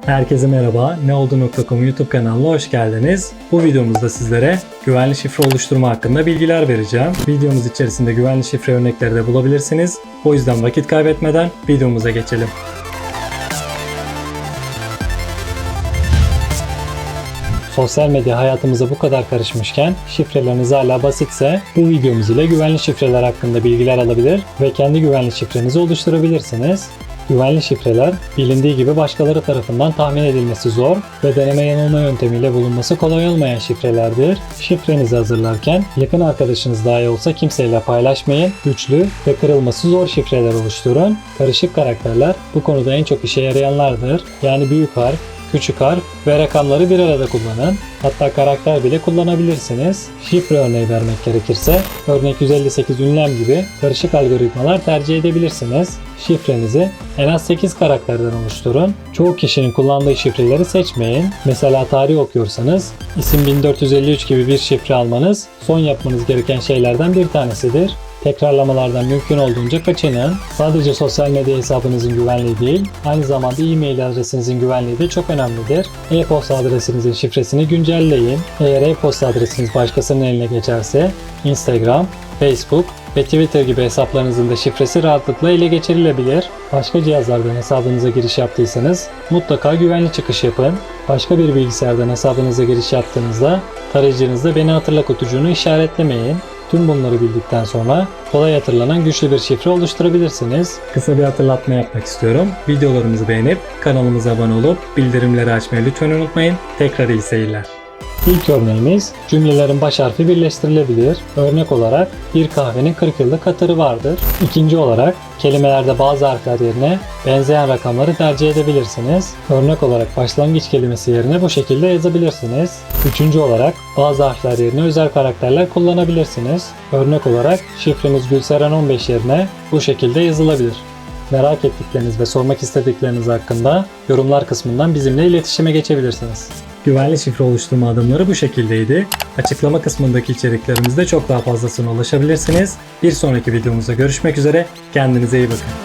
Herkese merhaba. Neoldu.com YouTube kanalına hoş geldiniz. Bu videomuzda sizlere güvenli şifre oluşturma hakkında bilgiler vereceğim. Videomuz içerisinde güvenli şifre örnekleri de bulabilirsiniz. O yüzden vakit kaybetmeden videomuza geçelim. Sosyal medya hayatımıza bu kadar karışmışken şifreleriniz hala basitse bu videomuz ile güvenli şifreler hakkında bilgiler alabilir ve kendi güvenli şifrenizi oluşturabilirsiniz. Güvenli şifreler bilindiği gibi başkaları tarafından tahmin edilmesi zor ve deneme yanılma yöntemiyle bulunması kolay olmayan şifrelerdir. Şifrenizi hazırlarken yakın arkadaşınız dahi olsa kimseyle paylaşmayın. Güçlü ve kırılması zor şifreler oluşturun. Karışık karakterler bu konuda en çok işe yarayanlardır. Yani büyük harf, küçük harf ve rakamları bir arada kullanın. Hatta karakter bile kullanabilirsiniz. Şifre örneği vermek gerekirse örnek 158 ünlem gibi karışık algoritmalar tercih edebilirsiniz. Şifrenizi en az 8 karakterden oluşturun. Çoğu kişinin kullandığı şifreleri seçmeyin. Mesela tarih okuyorsanız isim 1453 gibi bir şifre almanız son yapmanız gereken şeylerden bir tanesidir. Tekrarlamalardan mümkün olduğunca kaçının. Sadece sosyal medya hesabınızın güvenliği değil, aynı zamanda e-mail adresinizin güvenliği de çok önemlidir. E-posta adresinizin şifresini güncelleyin. Eğer e-posta adresiniz başkasının eline geçerse Instagram, Facebook ve Twitter gibi hesaplarınızın da şifresi rahatlıkla ele geçirilebilir. Başka cihazlardan hesabınıza giriş yaptıysanız mutlaka güvenli çıkış yapın. Başka bir bilgisayardan hesabınıza giriş yaptığınızda tarayıcınızda beni hatırla kutucuğunu işaretlemeyin. Tüm bunları bildikten sonra kolay hatırlanan güçlü bir şifre oluşturabilirsiniz. Kısa bir hatırlatma yapmak istiyorum. Videolarımızı beğenip kanalımıza abone olup bildirimleri açmayı lütfen unutmayın. Tekrar iyi seyirler. İlk örneğimiz cümlelerin baş harfi birleştirilebilir. Örnek olarak bir kahvenin 40 yıllık hatırı vardır. İkinci olarak kelimelerde bazı harfler yerine benzeyen rakamları tercih edebilirsiniz. Örnek olarak başlangıç kelimesi yerine bu şekilde yazabilirsiniz. Üçüncü olarak bazı harfler yerine özel karakterler kullanabilirsiniz. Örnek olarak şifreniz Gülseren 15 yerine bu şekilde yazılabilir. Merak ettikleriniz ve sormak istedikleriniz hakkında yorumlar kısmından bizimle iletişime geçebilirsiniz. Güvenli şifre oluşturma adımları bu şekildeydi. Açıklama kısmındaki içeriklerimizde çok daha fazlasına ulaşabilirsiniz. Bir sonraki videomuzda görüşmek üzere. Kendinize iyi bakın.